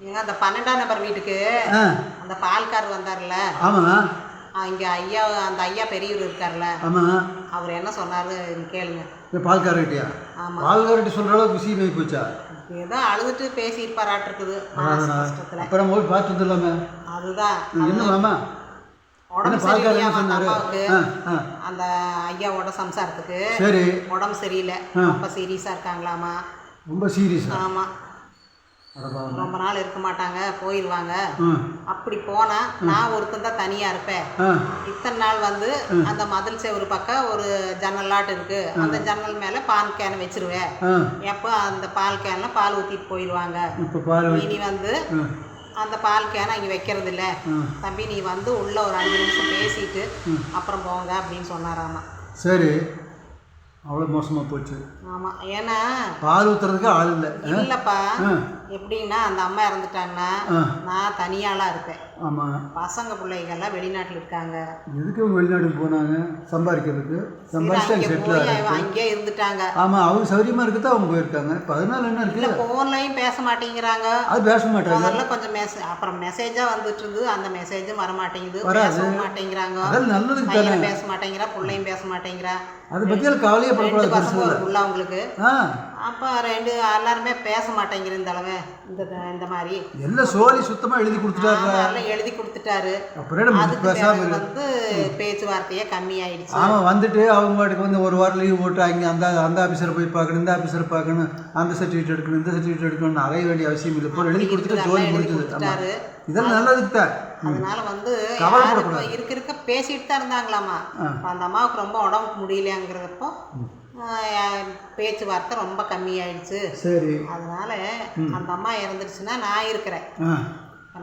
ஏங்க அந்த பன்னெண்டாம் நம்பர் வீட்டுக்கு அந்த பால்கார் வந்தார்ல ஆமாம் இங்கே ஐயா அந்த ஐயா பெரியவர் இருக்கார்ல ஆமாம் அவர் என்ன சொன்னாரு கேளுங்க. இந்த ஆமா. பால்காரட்டி சொல்கிற அளவுக்கு விஷயமாகி போச்சா? ஏதோ அழுதுட்டு பேசியிருப்பாராட்டு இருக்குது மனசு கஷ்டத்தில். அப்புறம் போய் பார்த்து வந்துடலாமே. அதுதான். என்ன மாமா? உடம்பு சரியில்லையா என்ன அந்த ஐயாவோட சம்சாரத்துக்கு. சரி. உடம்பு சரியில்லை. ரொம்ப சீரியஸாக இருக்காங்களாமா? ரொம்ப சீரியஸா? ஆமாம் ரொம்ப நாள் இருக்க மாட்டாங்க போயிடுவாங்க அப்படி போனா நான் ஒருத்தன் தான் தனியா இருப்பேன். இத்தனை நாள் வந்து அந்த மதில் செவரு பக்கம் ஒரு ஜன்னலாட்டு இருக்கு. அந்த ஜன்னல் மேல பால் கேனை வச்சிருவேன். எப்போ அந்த பால் கேன்ல பால் ஊத்திட்டு போயிடுவாங்க இனி வந்து அந்த பால் கேனை அங்கே வைக்கிறது இல்ல. தம்பி நீ வந்து உள்ள ஒரு அஞ்சு நிமிஷம் பேசிட்டு அப்புறம் போங்க அப்படின்னு சொன்னாராமா. சரி. அவ்வளோ மோசமாக போச்சு. ஆமா. ஏன்னா பால் ஊற்றுறதுக்கு ஆள் இல்லை. இல்லப்பா. எப்படின்னா அந்த அம்மா இறந்துட்டாங்கன்னா நான் தனியாளா இருப்பேன். ஆமாம் பசங்க பிள்ளைகள்லாம் வெளிநாட்டுல இருக்காங்க. எதுக்கு வெளிநாட்டுக்கு போனாங்க? சம்பாதிக்கிறதுக்கு. சம்பாதிச்சு செட்டில் அங்கேயே இருந்துட்டாங்க. ஆமாம் அவங்க சௌரியமாக இருக்குது அவங்க போயிருக்காங்க. இப்போ அதனால என்ன இல்ல இருக்குது போன்லயும் பேச மாட்டேங்கிறாங்க. அது பேச மாட்டாங்க. முதல்ல கொஞ்சம் மெசேஜ் அப்புறம் மெசேஜா வந்துட்டு இருந்தது. அந்த மெசேஜும் வர மாட்டேங்குது. பேசவும் மாட்டேங்கிறாங்க. அதெல்லாம் நல்லதுக்கு தானே. பேச மாட்டேங்கிறா பிள்ளையும் பேச மாட்டேங்கிறா. அதை பற்றியால் கவலையே படக்கூடாது பசங்க புள்ள அவங்களுக்கு. அப்போ ரெண்டு எல்லாருமே பேச மாட்டேங்கிற இந்த அளவு. இந்த இந்த மாதிரி. எல்லாம் சோழி சுத்தமாக எழுதி கொடுத்துட்டாரு எல்லாம் எழுதி கொடுத்துட்டாரு. அதுக்கு வந்து பேச்சுவார்த்தையே கம்மி ஆயிடுச்சு ஆமாம் வந்துட்டு அவங்க பாட்டுக்கு வந்து ஒரு வாரம் லீவ் போட்டு அங்கே அந்த அந்த ஆஃபீஸரை போய் பார்க்கணும் இந்த ஆஃபீஸரை பார்க்கணும் அந்த சர்டிஃபிகேட் எடுக்கணும் இந்த சர்டிஃபிகேட் எடுக்கணும் அலைய வேண்டிய அவசியம் இல்லை. இப்போ எழுதி கொடுத்துட்டு ஜோலி கொடுத்துட்டாரு. இதெல்லாம் நல்லதுக்கு தான். அதனால வந்து இருக்க இருக்க பேசிட்டு தான் இருந்தாங்களாமா? அந்த அம்மாவுக்கு ரொம்ப உடம்புக்கு முடியலையாங்கிறப்போ பேச்சுவார்த்தை ரொம்ப கம்மியாயிடுச்சு. சரி. அதனால அந்த அம்மா இறந்துருச்சுன்னா நான் இருக்கிறேன்.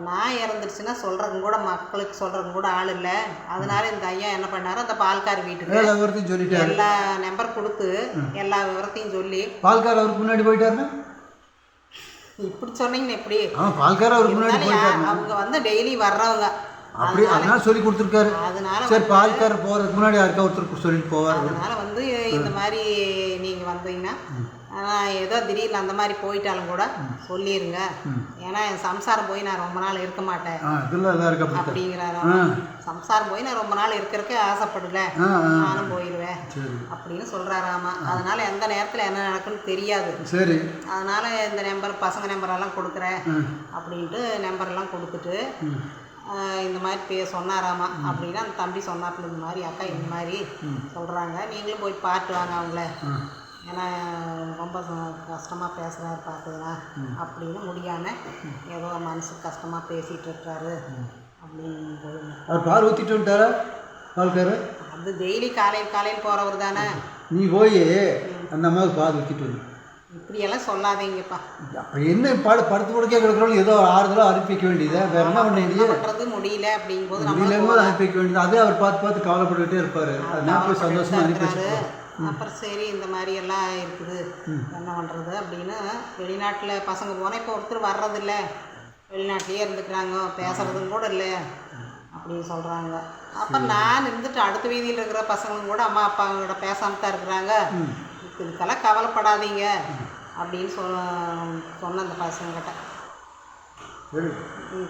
நான் இறந்துருச்சுன்னா சொல்றதுக்கு கூட மக்களுக்கு சொல்றதுக்கு கூட ஆள் இல்லை. அதனால இந்த ஐயா என்ன பண்ணாரு? அந்த பால்கார் வீட்டுக்கு எல்லா விவரத்தையும் சொல்லிட்டாரு. எல்லா நம்பர் கொடுத்து எல்லா விவரத்தையும் சொல்லி பால்கார் அவருக்கு முன்னாடி போயிட்டாருன்னா? இப்படி சொன்னீங்கன்னு எப்படி? பால்கார் அவருக்கு முன்னாடி அவங்க வந்து டெய்லி வர்றவங்க. அப்படி அதனால சொல்லி கொடுத்துருக்காரு. அதனால சரி பால்கார் போகிறதுக்கு முன்னாடி யாருக்கா ஒருத்தருக்கு சொல்லிட்டு போவார் அதனால வந்து இந்த மாதிரி நீங்க வந்தீங்கன்னா ஆஹ், ஏதோ திடீர்னு அந்த மாதிரி போயிட்டாலும் கூட சொல்லிடுங்க ஏன்னா என் சம்சாரம் போய் நான் ரொம்ப நாள் இருக்க மாட்டேன். ஆ இதெல்லாம் எல்லாருக்கும் அப்படி அப்படிங்கிறாராம் சம்சாரம் போய் நான் ரொம்ப நாள் இருக்கிறதுக்கு ஆசைப்படல. நானும் போயிடுவேன் அப்படின்னு சொல்றாராமா அதனால எந்த நேரத்துல என்ன நடக்குன்னு தெரியாது. சரி. அதனால இந்த நம்பர் பசங்க நம்பரெல்லாம் கொடுக்குறேன். அப்படின்ட்டு நம்பரெல்லாம் கொடுத்துட்டு ஆஹ், இந்த மாதிரி பே சொன்னாராமா அப்படின்னா அந்த தம்பி சொன்னாப்புல இந்த மாதிரி அக்கா இந்த மாதிரி சொல்கிறாங்க நீங்களும் போய் பார்த்து வாங்க அவங்கள. ஏன்னா ரொம்ப கஷ்டமாக பேசுகிறாரு பார்த்ததுனா அப்படின்னு முடியாமல் ஏதோ மனசு கஷ்டமாக பேசிகிட்டு இருக்காரு அப்படின்னு அவர் பால் ஊற்றிட்டு வந்துட்டாரா பால்கார் அது டெய்லி காலையில் காலையில் போகிறவர் தானே நீ போய் அந்த அம்மாவுக்கு பால் ஊற்றிட்டு வந்து. இப்படியெல்லாம் சொல்லாதீங்கப்பா. அப்போ என்ன பாடு படுத்து படுக்கே கிடக்கிறோம் ஏதோ ஒரு ஆறுதலாக அனுப்பி வைக்க வேண்டியதா. வேற என்ன பண்ண வேண்டியது? பண்ணுறது முடியல அப்படிங்கும்போது நம்ம முடியலம்போது அனுப்பி வைக்க வேண்டியது. அதே அவர் பார்த்து பார்த்து கவலைப்பட்டுக்கிட்டே இருப்பார். அது நான் போய் சந்தோஷமா அனுப்பி அப்புறம் சரி இந்த மாதிரி எல்லாம் இருக்குது. என்ன பண்ணுறது அப்படின்னு வெளிநாட்டில் பசங்க போனால் இப்போ ஒருத்தர் வர்றதில்ல. வெளிநாட்டிலேயே இருந்துக்கிறாங்க பேசுறதும் கூட இல்லை அப்படின்னு சொல்கிறாங்க அப்போ நான் இருந்துட்டு அடுத்த வீதியில் இருக்கிற பசங்களும் கூட அம்மா அப்பாவோட பேசாம தான் இருக்கிறாங்க. இதுக்கெல்லாம் கவலைப்படாதீங்க. அப்படின்னு சொல் சொன்ன அந்த பசங்கக்கிட்ட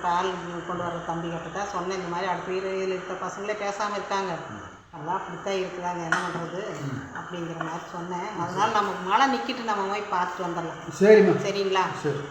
பால் கொண்டு வர தம்பி கிட்ட தான் சொன்னேன். இந்த மாதிரி அடுத்த வீதியில் இருக்கிற பசங்களே பேசாமல் இருக்காங்க. எல்லாம் அப்படித்தான் இருக்கிறாங்க என்ன பண்ணுறது அப்படிங்கிற மாதிரி சொன்னேன். அதனால நம்ம மழை நிற்கிட்டு நம்ம போய் பார்த்துட்டு வந்துடலாம். சரிம்மா. சரிங்களா? சரி.